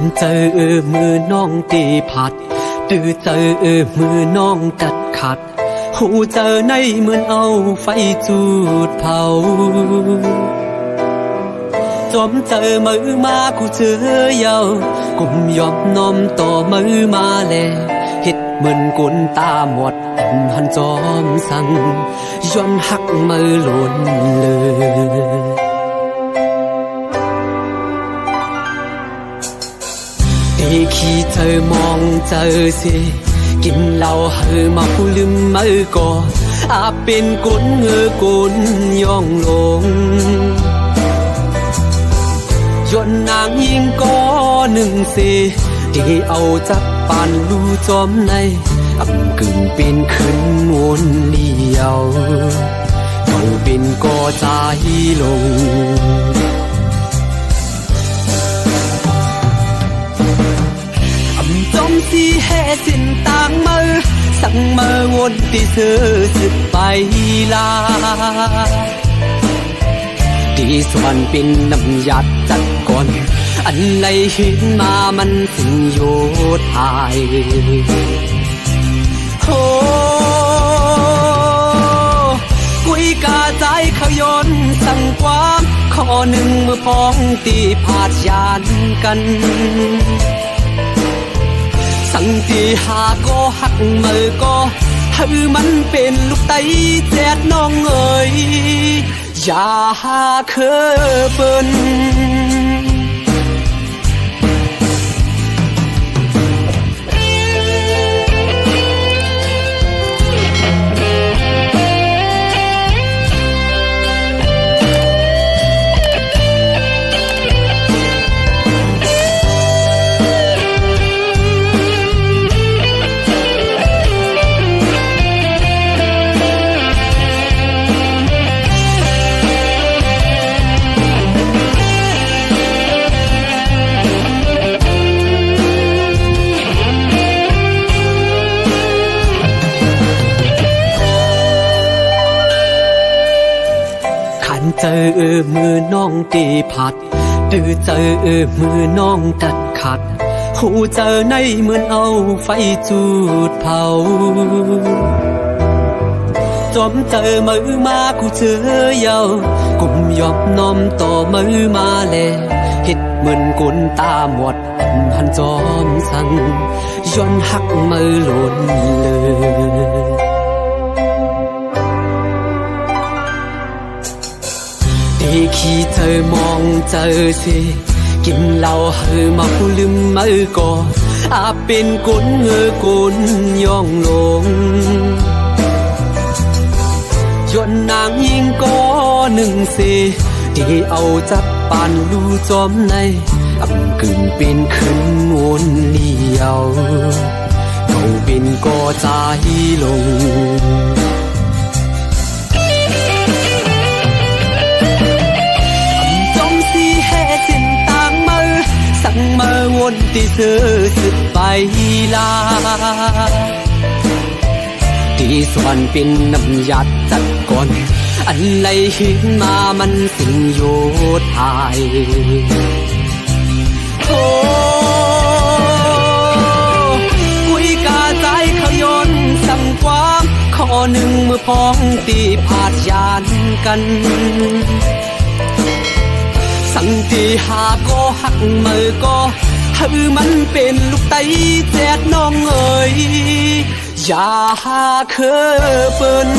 นเจอเออมือน้องตีผัด ตือเจอเออมือน้องจัดขัด หูเจอในเหมือนเอาไฟจูดเผาจอมเจอมือมากูเจอเยากุมยอมน้อมต่อมือมาแลเฮ็ดเหมือนกุนตาหมดอันหันจอมสั่งย้อนหักมือหล่นเลย ขี้เธอมองเจอสิกินเหล้าเฮอมาผู้ลืมเมื่อก่ออาเป็นกุนเงอกุนย่องลงยนนางยิงก็หนึ่งสิที่เอาจับปานลูจอมในอำกึ่งเป็นขึ้นวนเดียวเขาเป็นก็ใจลง สีแห่สินต่างมือสั่งมือวนที่เสือสึกไปลาที่สวนเป็นน้ำยัดจัดก่อน อันไหนเห็นมามันสิงโยทายโอ้กุยกาใจเขายนสั่งความข้อหนึ่งมือพ้องตีผาดยานกัน สังตีหาก็หักมือก็ให้มันเป็นลูกไตแจดน้องเอ๋ยอย่าหาเคอเปิ้น เจอเออมือน้องตีผัดตื้อเจอเออมือน้องตัดขัด หูเจอในเหมือนเอาไฟจูดเผาจอมเจอมือมากูเจอเยากุมยอมน้อมต่อมือมาแลเฮ็ดเหมือนกุนตาหมดอันหันจอมสั่งย้อนหักมือหล่นเลย ขี้เธอมองเจอสิกินเหล้าเฮอมาผู้ลืมมือก่ออาเป็นกุนเงอกุนย่องลงยนนางยิงก็หนึ่งสิที่เอาจับปานลูจอมในอำกึ่งเป็นขึ้นวนเดียวเขาเป็นก็ใจลง ที่เสือสึกไปลาที่สวนเป็นน้ำยัดจัดก่อนอันไหนเห็นมามันสิงโยทายโอ้กุยกาใจขยนสั่งความข้อหนึ่งเมื่อพ้องตีผาดยานกัน สังตีหาก็หักมือก็ ถือมันเป็นลูกไตแจดน้องเอ๋ยอย่าหาเคอเปิ้น